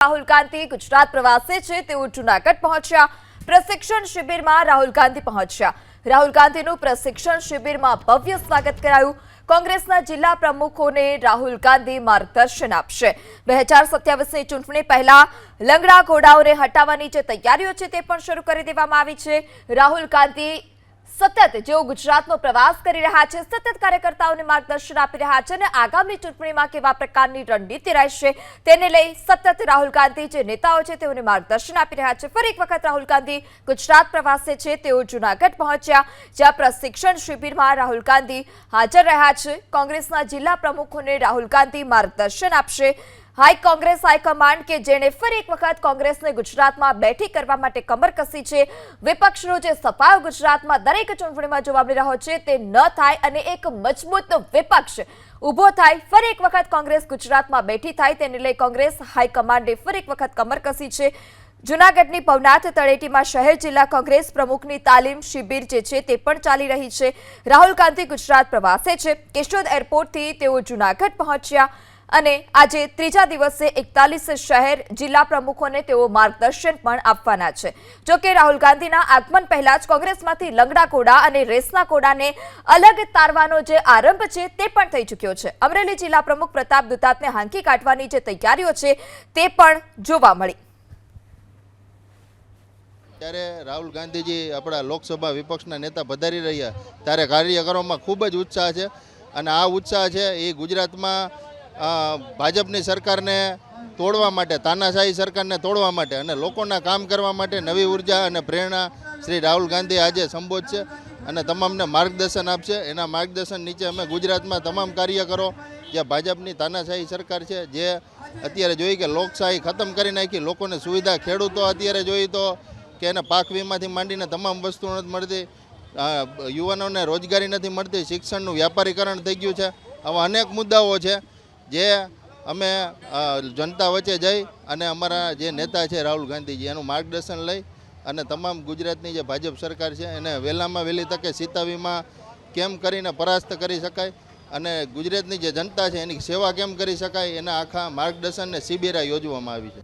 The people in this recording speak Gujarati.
રાહુલ ગાંધી ગુજરાત પ્રવાસે છે, તેઓ જૂનાગઢ પહોંચ્યા. પ્રશિક્ષણ શિબિરમાં રાહુલ ગાંધી પહોંચ્યા. રાહુલ ગાંધીનું પ્રશિક્ષણ શિબિરમાં ભવ્ય સ્વાગત કરાયું. કોંગ્રેસના જિલ્લા પ્રમુખોને રાહુલ ગાંધી માર્ગદર્શન આપશે. બે હજાર સત્યાવીસની ચૂંટણી પહેલા લંગડા ઘોડાઓને હટાવવાની જે તૈયારીઓ છે, તે પણ શરૂ કરી દેવામાં આવી છે. રાહુલ ગાંધી સતત જેઓ ગુજરાતનો પ્રવાસ કરી રહ્યા છે, સતત કાર્યકર્તાઓને માર્ગદર્શન આપી રહ્યા છે અને આગામી ચૂંટણીમાં કેવા પ્રકારની રણનીતિ રહેશે તેને લઈ સતત રાહુલ ગાંધી જે નેતાઓ છે, તેઓને માર્ગદર્શન આપી રહ્યા છે. ફરી એક વખત રાહુલ ગાંધી ગુજરાત પ્રવાસે છે, તેઓ જૂનાગઢ પહોંચ્યા, જ્યાં પ્રશિક્ષણ શિબિરમાં રાહુલ ગાંધી હાજર રહ્યા છે. કોંગ્રેસના જિલ્લા પ્રમુખોને રાહુલ ગાંધી માર્ગદર્શન આપશે. હાઈ કોંગ્રેસ હાઈકમાન્ડ કે જેણે ફરી એક વખત કોંગ્રેસને ગુજરાતમાં બેઠી કરવા માટે કમર કસી છે? વિપક્ષનો જે સફાયો ગુજરાતમાં દરેક ચૂંટણીમાં જોવા મળી રહ્યો છે, તે ન થાય અને એક મજબૂત વિપક્ષ ઊભો થાય, ફરી એક વખત કોંગ્રેસ ગુજરાતમાં બેઠી થાય, તેને લઈ કોંગ્રેસ હાઈકમાન્ડે ફરી એક વખત કમર કસી છે. જૂનાગઢની પવનાથ તળેટીમાં શહેર જિલ્લા કોંગ્રેસ પ્રમુખની તાલીમ શિબિર જે છે, તે પણ ચાલી રહી છે. રાહુલ ગાંધી ગુજરાત પ્રવાસે છે. કેશોદ એરપોર્ટથી તેઓ જૂનાગઢ પહોંચ્યા. અને આજે ત્રીજા દિવસે એકતાલીસ શહેર જિલ્લા પ્રમુખોને તેઓ માર્ગદર્શન પણ આપવાના છે. જો કે રાહુલ ગાંધીના આગમન પહેલા જ કોંગ્રેસમાંથી લંગડા કોડા અને રેસના કોડાને અલગ તારવાનો જે આરંભ છે તે પણ થઈ ચૂક્યો છે. અમરેલી જિલ્લા પ્રમુખ પ્રતાપ દુતાતને હાંકી કાઢવાની જે તૈયારીઓ છે તે પણ જોવા મળી. ત્યારે રાહુલ ગાંધીજી આપણા લોકસભા વિપક્ષના નેતા પધારી રહ્યા. ત્યારે કાર્યકરોમાં ખૂબ જ ઉત્સાહ છે અને આ ઉત્સાહ છે એ ગુજરાતમાં ભાજપની સરકારને તોડવા માટે, તાનાશાહી સરકારને તોડવા માટે અને લોકોના કામ કરવા માટે નવી ઊર્જા અને પ્રેરણા શ્રી રાહુલ ગાંધી આજે સંબોધશે અને તમામને માર્ગદર્શન આપશે. એના માર્ગદર્શન નીચે અમે ગુજરાતમાં તમામ કાર્યકરો, જે ભાજપની તાનાશાહી સરકાર છે, જે અત્યારે જોઈ કે લોકશાહી ખતમ કરી નાખી, લોકોને સુવિધા ખેડૂતો અત્યારે જોઈ તો કે એને પાક વીમાથી માંડીને તમામ વસ્તુઓ નથી મળતી. યુવાનોને રોજગારી નથી મળતી, શિક્ષણનું વ્યાપારીકરણ થઈ ગયું છે. આવા અનેક મુદ્દાઓ છે. જે અમે જનતા વચ્ચે જઈ અને અમારા જે નેતા છે રાહુલ ગાંધીજી, એનું માર્ગદર્શન લઈ અને તમામ ગુજરાતની જે ભાજપ સરકાર છે એને વહેલામાં વહેલી તકે સીતાવીમાં કેમ કરીને પરાસ્ત કરી શકાય અને ગુજરાતની જે જનતા છે એની સેવા કેમ કરી શકાય એના આખા માર્ગદર્શન ને શિબિરા યોજવામાં આવી છે.